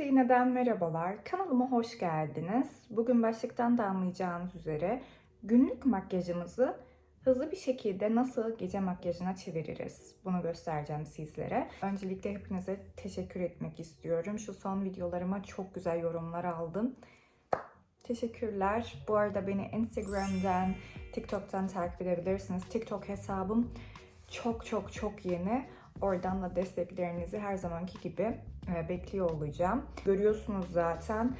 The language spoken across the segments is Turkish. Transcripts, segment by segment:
Herkese yeniden merhabalar. Kanalıma hoş geldiniz. Bugün başlıktan da anlayacağınız üzere günlük makyajımızı hızlı bir şekilde nasıl gece makyajına çeviririz? Bunu göstereceğim sizlere. Öncelikle hepinize teşekkür etmek istiyorum. Şu son videolarıma çok güzel yorumlar aldım. Teşekkürler. Bu arada beni Instagram'dan, TikTok'tan takip edebilirsiniz. TikTok hesabım çok çok çok yeni. Oradan da desteklerinizi her zamanki gibi bekliyor olacağım. Görüyorsunuz zaten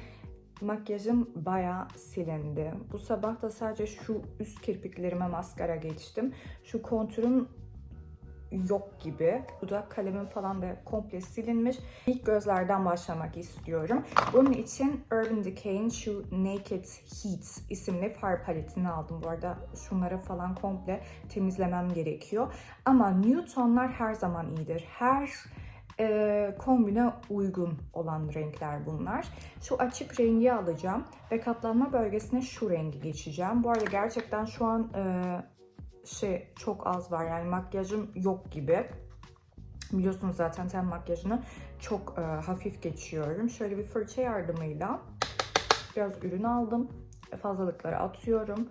makyajım bayağı silindi. Bu sabah da sadece şu üst kirpiklerime maskara geçtim. Şu kontürüm yok gibi. Dudak kalemim falan da komple silinmiş. İlk gözlerden başlamak istiyorum. Bunun için Urban Decay'in şu Naked Heat isimli far paletini aldım. Bu arada şunları falan komple temizlemem gerekiyor. Ama nude tonlar her zaman iyidir. Her e, kombine uygun olan renkler bunlar. Şu açık rengi alacağım ve katlanma bölgesine şu rengi geçeceğim. Bu arada gerçekten şu an e, şey çok az var yani makyajım yok gibi. Biliyorsunuz zaten ten makyajını çok e, hafif geçiyorum. Şöyle bir fırça yardımıyla biraz ürün aldım. Fazlalıkları atıyorum.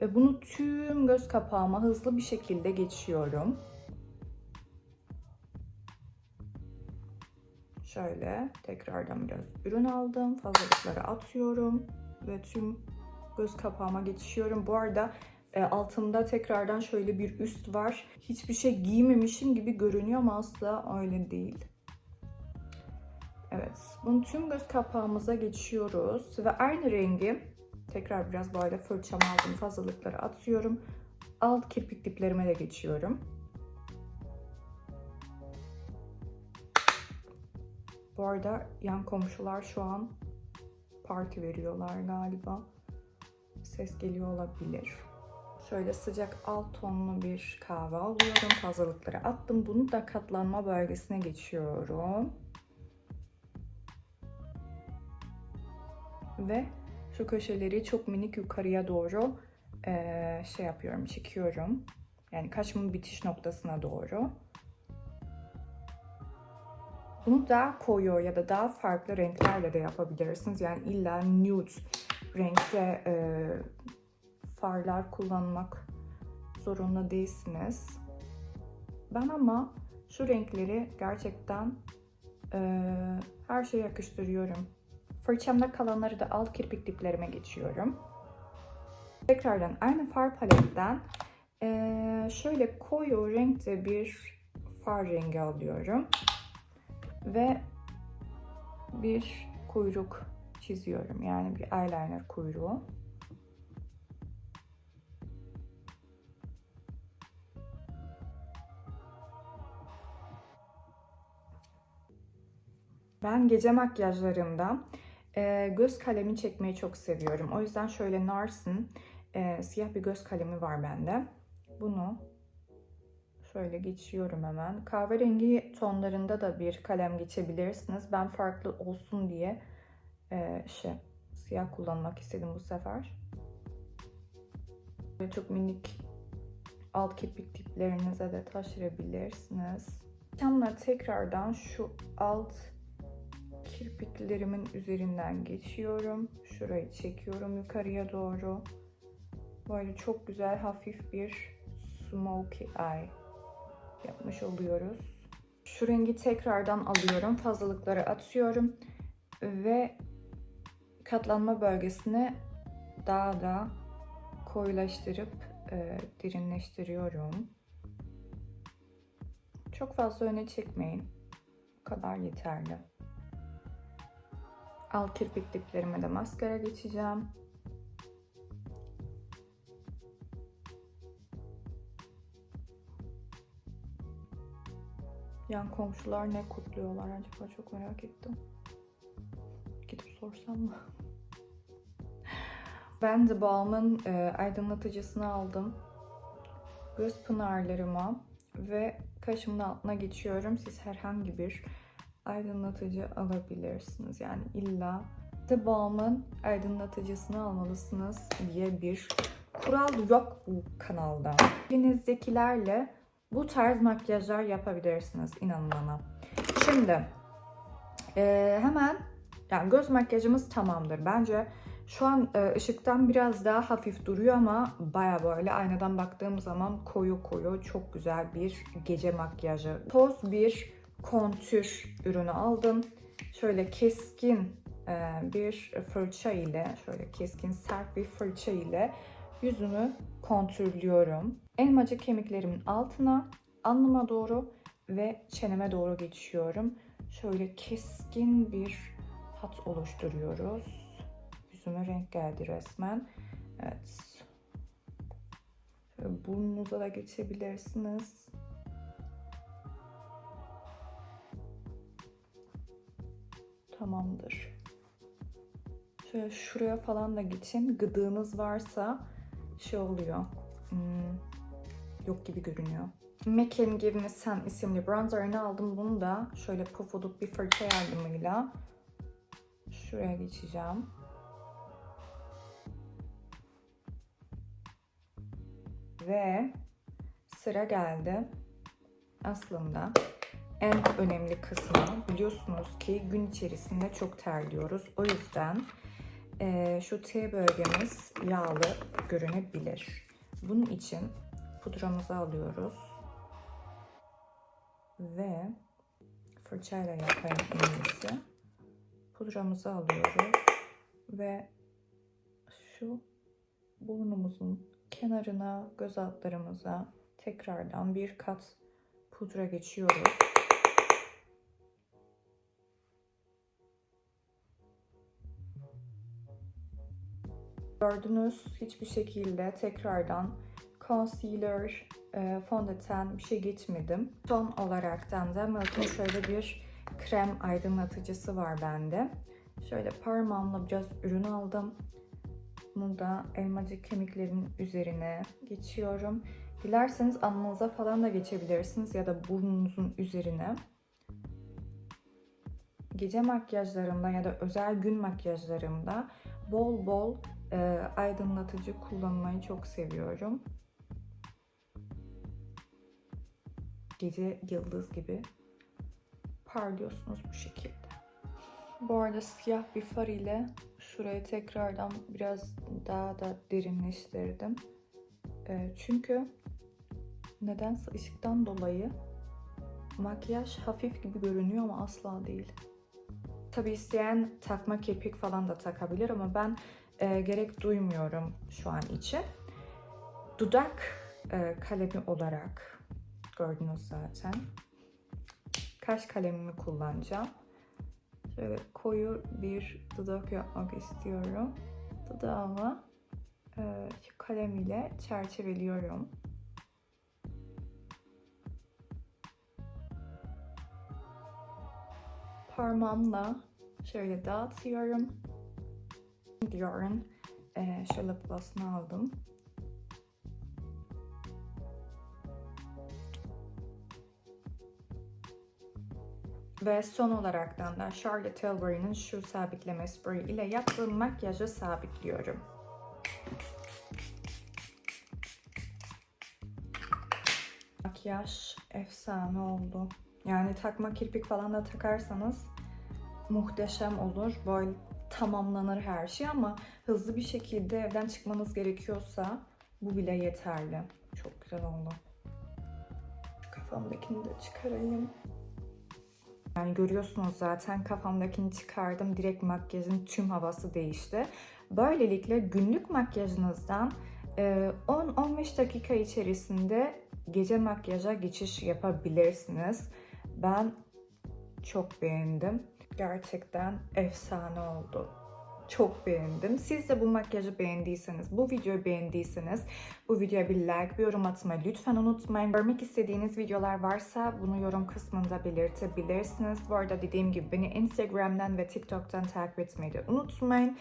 Ve bunu tüm göz kapağıma hızlı bir şekilde geçiyorum. Şöyle tekrardan biraz ürün aldım. Fazlalıkları atıyorum. Ve tüm göz kapağıma geçiyorum. Bu arada e, altımda tekrardan şöyle bir üst var. Hiçbir şey giymemişim gibi görünüyor ama asla öyle değil. Evet, bunu tüm göz kapağımıza geçiyoruz ve aynı rengi tekrar biraz böyle fırçam aldım fazlalıkları atıyorum. Alt kirpik diplerime de geçiyorum. Bu arada yan komşular şu an parti veriyorlar galiba. Ses geliyor olabilir. Şöyle sıcak alt tonlu bir kahve alıyorum. Fazlalıkları attım. Bunu da katlanma bölgesine geçiyorum. Ve şu köşeleri çok minik yukarıya doğru şey yapıyorum, çekiyorum. Yani kaşımın bitiş noktasına doğru. Bunu daha koyu ya da daha farklı renklerle de yapabilirsiniz. Yani illa nude renkte eee farlar kullanmak zorunda değilsiniz. Ben ama şu renkleri gerçekten e, her şeye yakıştırıyorum. Fırçamda kalanları da alt kirpik diplerime geçiyorum. Tekrardan aynı far paletten e, şöyle koyu renkte bir far rengi alıyorum. Ve bir kuyruk çiziyorum. Yani bir eyeliner kuyruğu. Ben gece makyajlarımda e, göz kalemi çekmeyi çok seviyorum. O yüzden şöyle Nars'ın e, siyah bir göz kalemi var bende. Bunu şöyle geçiyorum hemen. Kahverengi tonlarında da bir kalem geçebilirsiniz. Ben farklı olsun diye e, şey siyah kullanmak istedim bu sefer. Böyle çok minik alt kirpik diplerinize de taşırabilirsiniz. Camla tekrardan şu alt kirpiklerimin üzerinden geçiyorum. Şurayı çekiyorum yukarıya doğru. Böyle çok güzel hafif bir smoky eye yapmış oluyoruz. Şu rengi tekrardan alıyorum. Fazlalıkları atıyorum. Ve katlanma bölgesini daha da koyulaştırıp e, derinleştiriyorum. Çok fazla öne çekmeyin. Bu kadar yeterli. Alt kirpik diplerime de maskara geçeceğim. Yan komşular ne kutluyorlar acaba çok merak ettim. Gidip sorsam mı? Ben The Balm'ın e, aydınlatıcısını aldım. Göz pınarlarıma ve kaşımın altına geçiyorum. Siz herhangi bir aydınlatıcı alabilirsiniz. Yani illa The Balm'ın aydınlatıcısını almalısınız diye bir kural yok bu kanalda. Elinizdekilerle bu tarz makyajlar yapabilirsiniz inanın bana. Şimdi e, hemen Yani göz makyajımız tamamdır. Bence şu an e, ışıktan biraz daha hafif duruyor ama baya böyle aynadan baktığım zaman koyu koyu çok güzel bir gece makyajı. Toz bir kontür ürünü aldım. Şöyle keskin e, bir fırça ile, şöyle keskin sert bir fırça ile yüzümü kontürlüyorum. Elmacık kemiklerimin altına, alnıma doğru ve çeneme doğru geçiyorum. Şöyle keskin bir hat oluşturuyoruz. Yüzüme renk geldi resmen. Evet. Şöyle burnunuza da geçebilirsiniz. Tamamdır. Şöyle şuraya falan da geçin. Gıdığınız varsa şey oluyor. Hmm, yok gibi görünüyor. MAC'in Give Me Sun isimli bronzerını aldım. Bunu da şöyle pufuduk bir fırça yardımıyla şuraya geçeceğim. Ve sıra geldi. Aslında en önemli kısmı biliyorsunuz ki gün içerisinde çok terliyoruz. O yüzden e, şu T bölgemiz yağlı görünebilir. Bunun için pudramızı alıyoruz. Ve fırçayla yapayım en iyisi. Pudramızı alıyoruz. Ve şu burnumuzun kenarına, göz altlarımıza tekrardan bir kat pudra geçiyoruz. Gördünüz hiçbir şekilde tekrardan concealer, e, fondöten bir şey geçmedim. Son olaraktan da Milk'in şöyle bir krem aydınlatıcısı var bende. Şöyle parmağımla biraz ürün aldım. Bunu da elmacık kemiklerin üzerine geçiyorum. Dilerseniz alnınıza falan da geçebilirsiniz ya da burnunuzun üzerine. Gece makyajlarımda ya da özel gün makyajlarımda bol bol e, aydınlatıcı kullanmayı çok seviyorum. Gece yıldız gibi parlıyorsunuz bu şekilde. Bu arada siyah bir far ile şurayı tekrardan biraz daha da derinleştirdim. E, çünkü nedense ışıktan dolayı makyaj hafif gibi görünüyor ama asla değil. Tabi isteyen takma kirpik falan da takabilir ama ben e, gerek duymuyorum şu an için. Dudak e, kalemi olarak gördünüz zaten. Kaş kalemimi kullanacağım. Şöyle koyu bir dudak yapmak istiyorum. Dudağımı e, şu kalem ile çerçeveliyorum. Parmağımla şöyle dağıtıyorum. Dior'un e, şöyle plus'ını aldım. Ve son olaraktan da Charlotte Tilbury'nin şu sabitleme spreyi ile yaptığım makyajı sabitliyorum. Makyaj efsane oldu. Yani takma kirpik falan da takarsanız muhteşem olur. Böyle tamamlanır her şey ama hızlı bir şekilde evden çıkmanız gerekiyorsa bu bile yeterli. Çok güzel oldu. Kafamdakini de çıkarayım. Yani görüyorsunuz zaten kafamdakini çıkardım. Direkt makyajın tüm havası değişti. Böylelikle günlük makyajınızdan 10-15 dakika içerisinde gece makyaja geçiş yapabilirsiniz. Ben çok beğendim. Gerçekten efsane oldu. Çok beğendim. Siz de bu makyajı beğendiyseniz, bu videoyu beğendiyseniz bu videoya bir like, bir yorum atmayı lütfen unutmayın. Görmek istediğiniz videolar varsa bunu yorum kısmında belirtebilirsiniz. Bu arada dediğim gibi beni Instagram'dan ve TikTok'tan takip etmeyi de unutmayın.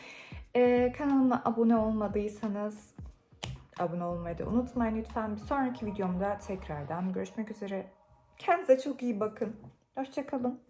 Ee, kanalıma abone olmadıysanız abone olmayı da unutmayın lütfen. Bir sonraki videomda tekrardan görüşmek üzere. Kendinize çok iyi bakın. Hoşçakalın.